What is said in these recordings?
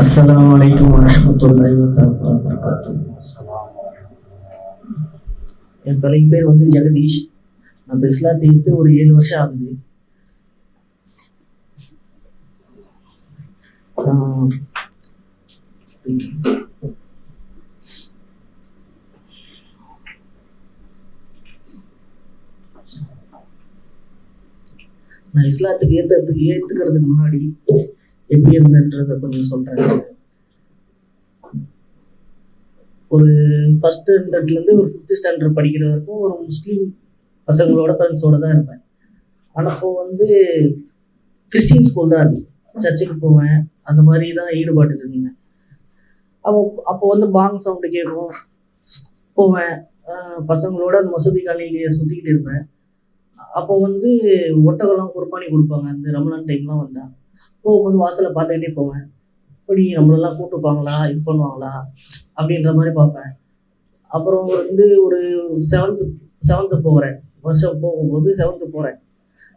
அஸ்ஸலாமு அலைக்கும் வரஹ்மத்துல்லாஹி வபரகாத்துஹு. என் பழைய பேர் வந்து ஜெகதீஷ். நம்ம இஸ்லாத்தை எடுத்து ஒரு ஏழு வருஷம் ஆகுது. நான் இஸ்லாத்துக்கு ஏத்துறதுக்கு ஏத்துக்கிறதுக்கு முன்னாடி எப்படி இருந்தேன்றத கொஞ்சம் சொல்றேன். ஒரு ஃபஸ்ட் ஸ்டாண்டர்ட்லேருந்து ஒரு ஃபிஃப்த் ஸ்டாண்டர்ட் படிக்கிற வரைக்கும் ஒரு முஸ்லீம் பசங்களோட ஃப்ரெண்ட்ஸோட தான் இருப்பேன். ஆனால் இப்போ வந்து கிறிஸ்டின் ஸ்கூல் தான் அது. சர்ச்சுக்கு போவேன். அந்த மாதிரி தான் ஈடுபாட்டு இருந்தீங்க அப்போ அப்போ வந்து பாங் சவுண்டு கேட்கும். போவேன். பசங்களோட அந்த மசூதி காலையிலேயே சுற்றிக்கிட்டு இருப்பேன். அப்போ வந்து ஒட்டகம்லாம் குர்பானி கொடுப்பாங்க. அந்த ரமலான் டைம்லாம் வந்தால் போகும்போது வாசலை பார்த்துக்கிட்டே போவேன். இப்படி நம்மளெல்லாம் கூப்பிட்டுப்பாங்களா? இது பண்ணுவாங்களா? அப்படின்ற மாதிரி பார்ப்பேன். அப்புறம் வந்து ஒரு செவன்த்து செவன்த்து போகிறேன் வருஷம் போகும்போது செவன்த்து போகிறேன்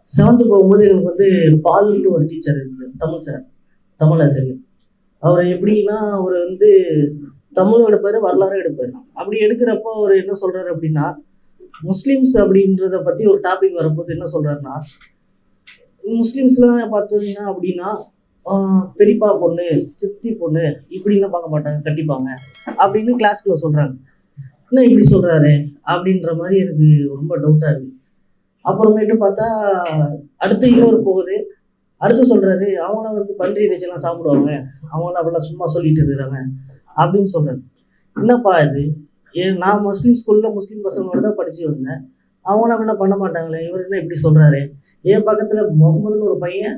செவன்த்து போகும்போது எனக்கு வந்து பால்னு ஒரு டீச்சர் இருந்தது தமிழ் சார் தமிழ் ஆசிரியர். அவர் எப்படின்னா அவர் வந்து தமிழும் எடுப்பார் வரலாறும் எடுப்பார். அப்படி எடுக்கிறப்போ அவர் என்ன சொல்கிறாரு அப்படின்னா முஸ்லீம்ஸ் அப்படின்றத பற்றி ஒரு டாபிக் வரும்போது என்ன சொல்கிறாருன்னா முஸ்லீம்ஸ்லாம் பார்த்தீங்கன்னா அப்படின்னா பெரியப்பா பொண்ணு சித்தி பொண்ணு இப்படிலாம் பார்க்க மாட்டாங்க கட்டிப்பாங்க அப்படின்னு கிளாஸ்க்குள்ளே சொல்கிறாங்க என்ன இப்படி சொல்கிறாரு அப்படின்ற மாதிரி எனக்கு ரொம்ப டவுட்டாக இருக்குது அப்புறமேட்டு பார்த்தா அடுத்து இன்னொரு போகுது. அடுத்து சொல்கிறாரு அவங்களாம் வந்து பன்றி இறைச்சிலாம் சாப்பிடுவாங்க. அவங்களாம் அப்படிலாம் சும்மா சொல்லிட்டு இருக்கிறாங்க. அப்படின்னு சொல்கிறாரு என்னப்பா இது? ஏ நான் முஸ்லீம் ஸ்கூலில் முஸ்லீம் பசங்களோட தான் படித்து வந்தேன். அவங்களாம் அப்படிலாம் பண்ண மாட்டாங்களே. இவர் என்ன இப்படி சொல்கிறாரு என் பக்கத்தில் முகமதுன்னு ஒரு பையன்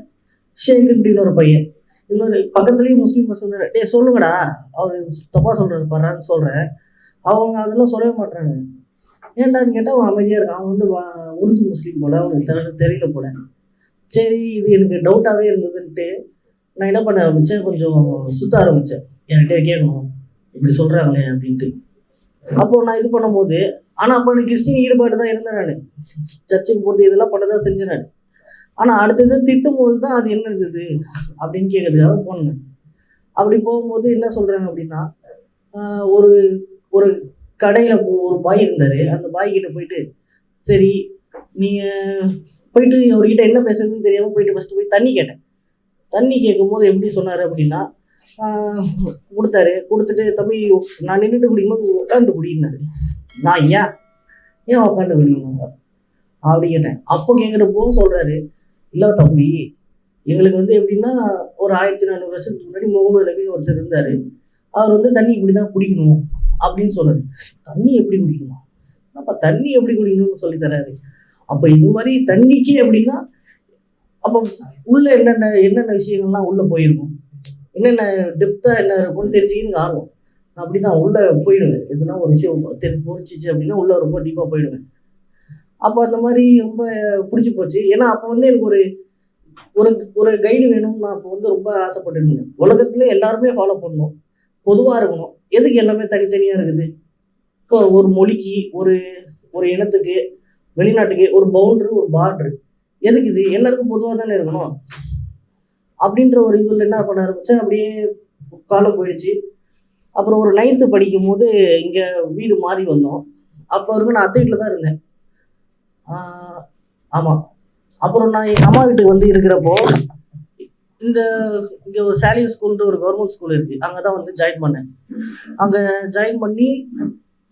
ஷேக்குன்ட்டின்னு ஒரு பையன். இன்னொரு பக்கத்துலேயும் முஸ்லீம் பசங்க டே சொல்லுங்கடா. அவர் தப்பாக சொல்கிறாரு பர்றான்னு சொல்கிறேன் அவங்க அதெல்லாம் சொல்லவே மாட்டாங்க ஏன்டான்னு கேட்டால் அவன் அமைதியாக இருக்கான். அவன் வந்து வா- உருது முஸ்லீம் போல அவனுக்கு தெரியல தெரியல போல. சரி இது எனக்கு டவுட்டாகவே இருந்ததுன்ட்டு நான் என்ன பண்ண ஆரம்பித்தேன் கொஞ்சம் சுற்ற ஆரம்பித்தேன் என்கிட்ட கேட்கணும் இப்படி சொல்கிறாங்களே அப்படின்ட்டு. அப்போது நான் இது பண்ணும்போது ஆனால் அப்போ எனக்கு கிறிஸ்டின் ஈடுபாடு தான் இருந்தேன் நான். சர்ச்சுக்கு போகிறது இதெல்லாம் பண்ண தான் செஞ்சேன் நான். ஆனால் அடுத்தது திட்டும் போது தான் அது என்ன இருந்தது அப்படின்னு கேட்கறதுக்காக போனேன். அப்படி போகும்போது என்ன சொல்கிறாங்க அப்படின்னா ஒரு ஒரு கடையில் ஒரு பாய் இருந்தார். அந்த பாய் கிட்ட போயிட்டு சரி நீங்கள் போயிட்டு அவர்கிட்ட என்ன பேசுறதுன்னு தெரியாமல் போயிட்டு ஃபஸ்ட்டு போய் தண்ணி கேட்டேன். தண்ணி கேட்கும்போது எப்படி சொன்னார் அப்படின்னா கொடுத்தாரு. கொடுத்துட்டு தம்பி நான் நின்றுட்டு குடிக்கும்போது உட்காந்து குடினாரு நான் ஏன்? ஏன் உட்காந்து குடிக்கணும்? அப்படி கேட்டேன். அப்போ கேட்குறப்போ சொல்கிறாரு இல்லை தம்பி எங்களுக்கு வந்து எப்படின்னா ஒரு ஆயிரத்தி நானூறு வருஷத்துக்கு முன்னாடி முகமது நபின்னு ஒருத்தர் இருந்தார். அவர் வந்து தண்ணி இப்படி தான் குடிக்கணும். அப்படின்னு சொன்னது தண்ணி எப்படி குடிக்கணும்? அப்போ தண்ணி எப்படி குடிக்கணும்னு சொல்லி தராரு. அப்போ இது மாதிரி தண்ணிக்கு அப்படின்னா அப்போ உள்ள என்னென்ன என்னென்ன விஷயங்கள்லாம் உள்ளே போயிருக்கும்? என்னென்ன டெப்த்தாக என்ன இருக்கும்னு தெரிஞ்சுக்கின்னு ஆர்வம். நான் அப்படி தான் உள்ளே போயிடுவேன். எதுனா ஒரு விஷயம் தெரி பிடிச்சிச்சு அப்படின்னா உள்ளே ரொம்ப டீப்பாக போயிடுவேன். அப்போ அந்த மாதிரி ரொம்ப பிடிச்சி போச்சு. ஏன்னா அப்போ வந்து எனக்கு ஒரு ஒரு ஒரு கைடு வேணும்னு நான் அப்போ வந்து ரொம்ப ஆசைப்பட்டுருந்தேன். உலகத்துல எல்லாருமே ஃபாலோ பண்ணணும். பொதுவாக இருக்கணும். எதுக்கு எல்லாமே தனித்தனியாக இருக்குது? இப்போ ஒரு மொழிக்கு ஒரு ஒரு இனத்துக்கு வெளிநாட்டுக்கு ஒரு பவுண்ட்ரு ஒரு பார்ட்ரு எதுக்கு இது? எல்லாருக்கும் பொதுவாக தானே இருக்கணும். அப்படின்ற ஒரு இதில் என்ன பண்ண ஆரம்பித்தேன் அப்படியே காலம் போயிடுச்சு. அப்புறம் ஒரு நைன்த்து படிக்கும் போது இங்கே வீடு மாறி வந்தோம். அப்போ வரைக்கும் நான் அத்தை வீட்டில் தான் இருந்தேன். ஆமாம் அப்புறம் நான் எங்கள் அம்மா வீட்டுக்கு வந்து இருக்கிறப்போ இந்த இங்கே ஒரு சாலியம் ஸ்கூல்ன்ற ஒரு கவர்மெண்ட் ஸ்கூல் இருக்குது அங்கே தான் வந்து ஜாயின் பண்ணேன். அங்கே ஜாயின் பண்ணி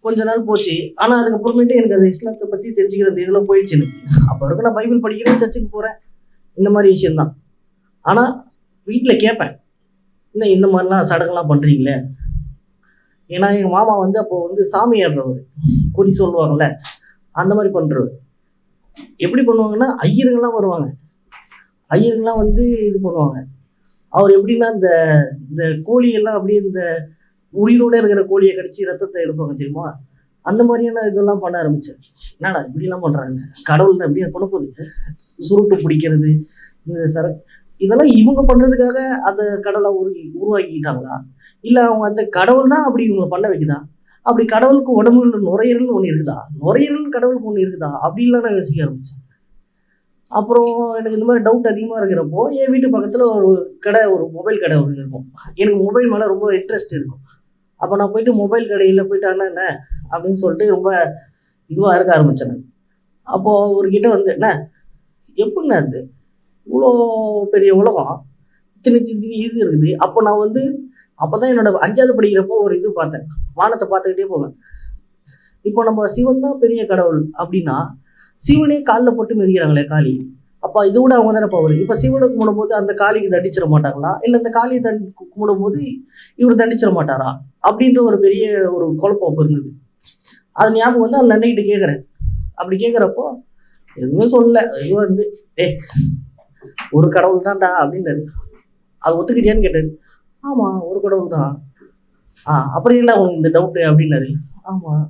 கொஞ்ச நாள் போச்சு. ஆனால் அதுக்கப்புறமேட்டு எனக்கு அது இஸ்லாத்தை பற்றி தெரிஞ்சுக்கிறது இதெல்லாம் போயிடுச்சு எனக்கு அப்போ வரைக்கும் நான் பைபிள் படிக்கிறேன் சர்ச்சுக்கு போகிறேன் இந்த மாதிரி விஷயம்தான். ஆனால் வீட்டில் கேட்பேன் என்ன இந்த மாதிரிலாம் சடங்குலாம் பண்ணுறீங்களே ஏன்னா எங்கள் மாமா வந்து அப்போ வந்து சாமி ஏறுறவர். குறி சொல்லுவாங்கள்ல அந்த மாதிரி பண்ணுறவர் எப்படி பண்ணுவாங்கன்னா ஐயருங்கெல்லாம் வருவாங்க. ஐயருங்கெலாம் வந்து இது பண்ணுவாங்க. அவர் எப்படின்னா இந்த இந்த கோழியெல்லாம் அப்படியே இந்த உயிரோட இருக்கிற கோழியை கடிச்சு ரத்தத்தை எடுப்பாங்க தெரியுமா? அந்த மாதிரியான இதெல்லாம் பண்ண ஆரம்பிச்சேன் என்னடா இப்படிலாம் பண்ணுறாங்க கடவுள் அப்படியே பண்ண போகுது சுருட்டு பிடிக்கிறது இந்த சர இதெல்லாம் இவங்க பண்ணுறதுக்காக அந்த கடவுளை உருகி உருவாக்கிட்டாங்களா? இல்லை அவங்க அந்த கடவுள் தான் அப்படி இவங்க பண்ண வைக்குதா? அப்படி கடவுளுக்கு உடம்புல நுரையீரல்னு ஒன்று இருக்குதா? நுரையீரல் கடவுளுக்கு ஒன்று இருக்குதா? அப்படின்லாம் நான் யோசிக்க ஆரம்பித்தேன் அப்புறம் எனக்கு இந்த மாதிரி டவுட் அதிகமாக இருக்கிறப்போ என் வீட்டு பக்கத்தில் ஒரு கடை ஒரு மொபைல் கடை ஒன்று இருக்கும். எனக்கு மொபைல் மேலே ரொம்ப இன்ட்ரெஸ்ட் இருக்கும். அப்போ நான் போயிட்டு மொபைல் கடையில் போயிட்டு அண்ணா என்ன அப்படின்னு சொல்லிட்டு ரொம்ப இதுவாக இருக்க ஆரம்பித்தேன் நான். அப்போது அவர்கிட்ட வந்து என்ன எப்படிண்ணா இது? இவ்வளோ பெரிய உலகம். இத்தனை சின்ன இது இருக்குது. அப்போ நான் வந்து அப்போ தான் என்னோட அஞ்சாவது படிக்கிறப்போ ஒரு இது பார்த்தேன். வானத்தை பார்த்துக்கிட்டே போவேன். இப்போ நம்ம சிவன் தான் பெரிய கடவுள் அப்படின்னா சிவனே காலில் போட்டு மிதிக்கிறாங்களே காளி. அப்போ இது கூட அவங்க தானே பவர் இப்போ சிவனை கும்பிடும்போது அந்த காளிக்கு தண்டிச்சிட மாட்டாங்களா? இல்லை அந்த காளியை தண் கும்பிடும்போது இவர் தண்டிச்சிட மாட்டாரா? அப்படின்ற ஒரு பெரிய ஒரு குழப்பம் அப்போ இருந்தது. அது ஞாபகம் வந்து அந்த அன்னைக்கிட்ட கேட்குறேன் அப்படி கேட்குறப்போ எதுவுமே சொல்லல. இது வந்து ஏ ஒரு கடவுள் தான்டா அப்படின்னாரு. அது ஒத்துக்கிறியான்னு கேட்டார். ஆமாம் ஒரு கடவுள் தான். ஆ அப்புறம் என்ன உனக்கு இந்த டவுட்டு அப்படின்னாரு. ஆமாம்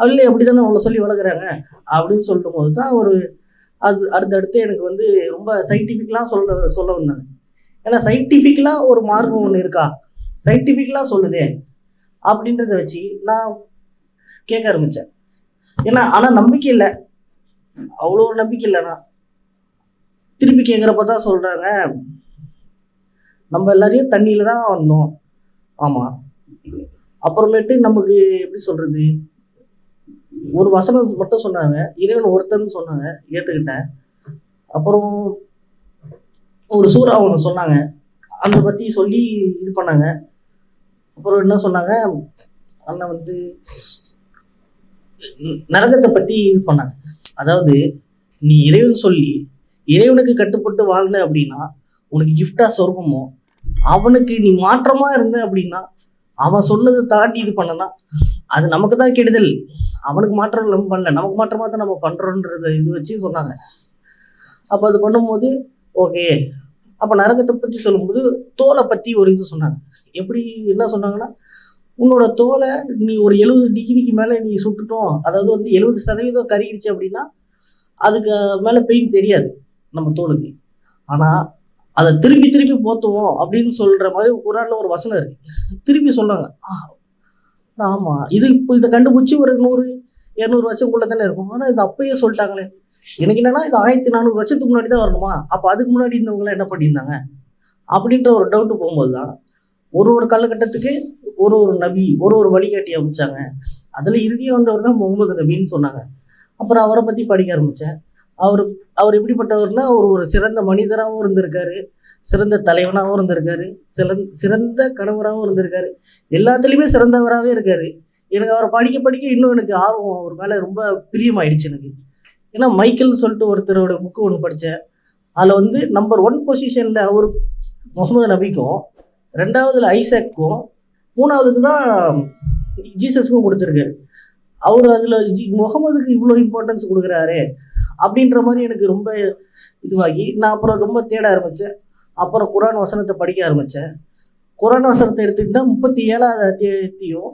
இல்லை அப்படி தானே அவ்வளோ சொல்லி வளர்க்குறாங்க? அப்படின்னு சொல்லும் போது தான் ஒரு அது அடுத்தடுத்து எனக்கு வந்து ரொம்ப சயின்டிஃபிக்கலாக சொல்ல சொல்ல வந்தாங்க ஏன்னா சயின்டிஃபிக்கலாக ஒரு மார்க்கம் ஒன்று இருக்கா? சயின்டிஃபிக்கலாக சொல்லுதே. அப்படின்றத வச்சு நான் கேட்க ஆரம்பித்தேன் ஏன்னா ஆனால் நம்பிக்கை இல்லை. அவ்வளோ நம்பிக்கை இல்லைண்ணா திருப்பி கேட்குறப்ப தான் சொல்கிறாங்க நம்ம எல்லாரையும் தண்ணியில் தான் வந்தோம் ஆமாம் அப்புறமேட்டு நமக்கு எப்படி சொல்கிறது ஒரு வசனம் மட்டும் சொன்னாங்க இறைவன் ஒருத்தன் சொன்னாங்க ஏற்றுக்கிட்டேன் அப்புறம் ஒரு சூறா ஒன்று சொன்னாங்க. அதை பற்றி சொல்லி இது பண்ணாங்க. அப்புறம் என்ன சொன்னாங்க? அண்ணன் வந்து நரகத்தை பற்றி இது பண்ணாங்க. அதாவது நீ இறைவன் சொல்லி இறைவனுக்கு கட்டுப்பட்டு வாழ்ந்த அப்படின்னா உனக்கு கிஃப்டா சொர்க்கமோ அவனுக்கு நீ மாற்றமா இருந்த அப்படின்னா அவன் சொன்னதை தாண்டி இது பண்ணனா அது நமக்கு தான் கெடுதல். அவனுக்கு மாற்றம் நம்ம பண்ணல. நமக்கு மாற்றமாக தான் நம்ம பண்ணுறோன்றத இது வச்சு சொன்னாங்க. அப்போ அது பண்ணும்போது ஓகே. அப்போ நரகத்தை பற்றி சொல்லும்போது தோலை பற்றி ஒரு இது சொன்னாங்க. எப்படி என்ன சொன்னாங்கன்னா உன்னோட தோலை நீ ஒரு எழுபது டிகிரிக்கு மேலே நீ சுட்டுட்டோம். அதாவது வந்து எழுபது சதவீதம் கருகிடுச்சு அப்படின்னா அதுக்கு மேலே பெயின் தெரியாது நம்ம தோலுக்கு. ஆனால் அதை திருப்பி திருப்பி போத்துவோம் அப்படின்னு சொல்கிற மாதிரி குரானில் ஒரு வசனம் இருக்குது திருப்பி சொன்னாங்க ஆமாம் இது இப்போ இதை கண்டுபிடிச்சி ஒரு நூறு இரநூறு வருஷம்குள்ளே தானே இருக்கும். ஆனால் இது அப்பயே சொல்லிட்டாங்களே. எனக்கு என்னன்னா இது ஆயிரத்தி நானூறு வருஷத்துக்கு முன்னாடி தான் வரணுமா? அப்போ அதுக்கு முன்னாடி இருந்தவங்களாம் என்ன பண்ணியிருந்தாங்க? அப்படின்ற ஒரு டவுட்டு போகும்போது தான் ஒரு ஒரு காலகட்டத்துக்கு ஒரு ஒரு நபி ஒரு ஒரு வழிகாட்டி அமைச்சாங்க. அதில் இறுதியாக வந்தவர் தான் முகமது நபின்னு சொன்னாங்க. அப்புறம் அவரை பற்றி படிக்க ஆரம்பித்தேன் அவர் அவர் எப்படிப்பட்டவர்னா அவர் ஒரு சிறந்த மனிதராகவும் இருந்திருக்காரு. சிறந்த தலைவனாகவும் இருந்திருக்காரு. சிறந்த சிறந்த கணவராகவும் இருந்திருக்காரு. எல்லாத்துலேயுமே சிறந்தவராகவே இருக்காரு. எனக்கு அவரை படிக்க படிக்க இன்னும் எனக்கு ஆர்வம் அவர் மேலே ரொம்ப பிரியமாயிடுச்சு எனக்கு. ஏன்னா மைக்கேல்னு சொல்லிட்டு ஒருத்தரோட புக்கு ஒன்று படித்தேன் அதில் வந்து நம்பர் ஒன் பொசிஷனில் அவர் முகமது நபிக்கும் ரெண்டாவதுல ஐசாக்கும் மூணாவதுக்கு தான் ஜீசஸுக்கும் கொடுத்துருக்காரு. அவர் அதில் ஜி முகமதுக்கு இவ்வளோ இம்பார்ட்டன்ஸ் கொடுக்குறாரு. அப்படின்ற மாதிரி எனக்கு ரொம்ப இதுவாகி நான் அப்புறம் ரொம்ப தேட ஆரம்பித்தேன் அப்புறம் குரான் வசனத்தை படிக்க ஆரம்பித்தேன் குரான் வசனத்தை எடுத்துக்கிட்டால் முப்பத்தி ஏழாவது அத்தியாயத்தையும்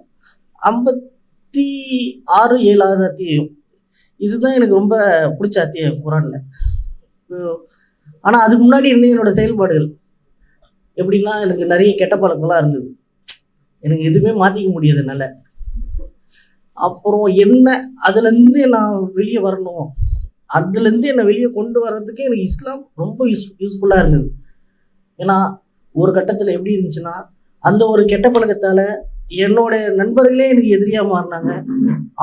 ஐம்பத்தி ஆறு ஏழாவது அத்தியாயம். இதுதான் எனக்கு ரொம்ப பிடிச்ச அத்தியாயம் குரானில். ஆனால் அதுக்கு முன்னாடி இருந்து என்னோடய செயல்பாடுகள். எப்படின்னா எனக்கு நிறைய கெட்ட பழக்கம்லாம் இருந்தது. எனக்கு எதுவுமே மாற்றிக்க முடியாது என்னால். அப்புறம் என்ன அதுலேருந்து நான் வெளியே வரணும். அதுலேருந்து என்னை வெளியே கொண்டு வர்றதுக்கு எனக்கு இஸ்லாம் ரொம்ப யூஸ் யூஸ்ஃபுல்லாக இருந்தது. ஏன்னா ஒரு கட்டத்தில் எப்படி இருந்துச்சுன்னா அந்த ஒரு கெட்ட பழக்கத்தால் என்னோட நண்பர்களே எனக்கு எதிரியாக மாறினாங்க.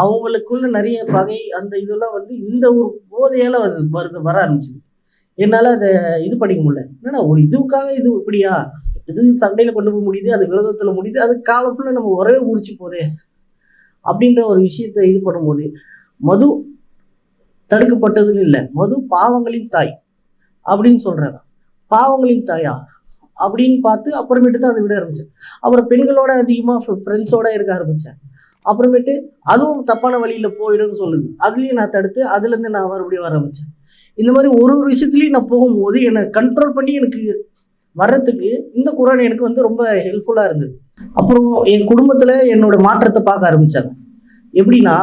அவங்களுக்குள்ள நிறைய பகை அந்த இதெல்லாம் வந்து இந்த ஒரு போதையால் அது வருது வர ஆரம்பிச்சுது. என்னால் அதை இது படிக்க முடியல. என்னடா ஒரு இதுவுக்காக இது இப்படியா? இது சண்டையில் கொண்டு போக முடியுது அது விரோதத்தில் முடியுது அது காலம் ஃபுல்லாக நம்ம உறவே முடிச்சு போதே. அப்படின்ற ஒரு விஷயத்தை இது பண்ணும்போது மது தடுக்கப்பட்டதுன்னு இல்லை. மது பாவங்களின் தாய் அப்படின்னு சொல்கிறாங்க பாவங்களின் தாயா அப்படின்னு பார்த்து அப்புறமேட்டு தான் அதை விட ஆரம்பிச்சேன். அப்புறம் பெண்களோட அதிகமாக ஃப்ரெண்ட்ஸோட இருக்க ஆரம்பித்தேன் அப்புறமேட்டு அதுவும் தப்பான வழியில் போயிடும்னு சொல்லுது. அதுலேயும் நான் தடுத்து அதுலேருந்து நான் மறுபடியும் வர ஆரம்பித்தேன் இந்த மாதிரி ஒரு ஒரு விஷயத்துலையும் நான் போகும்போது என்னை கண்ட்ரோல் பண்ணி எனக்கு வர்றதுக்கு இந்த குரான் எனக்கு வந்து ரொம்ப ஹெல்ப்ஃபுல்லாக இருந்தது. அப்புறம் என் குடும்பத்தில் என்னோட மாற்றத்தை பார்க்க ஆரம்பித்தாங்க எப்படின்னா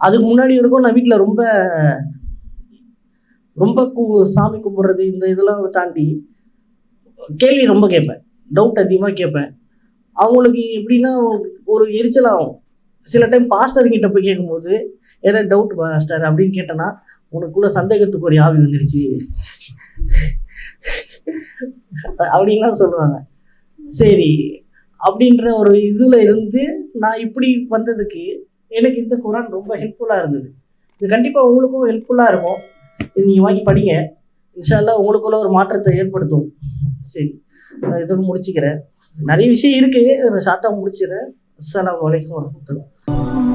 அதுக்கு முன்னாடி வரைக்கும் நான் வீட்டில் ரொம்ப ரொம்ப கு சாமி கும்பிட்றது இந்த இதெல்லாம் தாண்டி கேள்வி ரொம்ப கேட்பேன். டவுட் அதிகமாக கேட்பேன். அவங்களுக்கு எப்படின்னா ஒரு எரிச்சல் ஆகும். சில டைம் பாஸ்டருங்கிட்ட போய் கேட்கும்போது ஏதாவது டவுட் பாஸ்டர் அப்படின்னு கேட்டேன்னா உனக்குள்ள சந்தேகத்துக்கு ஒரு ஆவி வந்துருச்சு. அப்படின்லாம் சொல்லுவாங்க. சரி அப்படின்ற ஒரு இதில் இருந்து நான் இப்படி வந்ததுக்கு எனக்கு இந்த குரான் ரொம்ப ஹெல்ப்ஃபுல்லாக இருந்தது. இது கண்டிப்பாக உங்களுக்கும் ஹெல்ப்ஃபுல்லாக இருக்கும். இது நீங்கள் வாங்கி படிங்க. இன்ஷால்லாம் உங்களுக்குள்ள ஒரு மாற்றத்தை ஏற்படுத்தும். சரி நான் இதோட முடிச்சுக்கிறேன். நிறைய விஷயம் இருக்குது ஷார்ட்டாக முடிச்சிடுறேன் அஸ்லாம் வலைக்கம் வரமத்துல்லாஹ்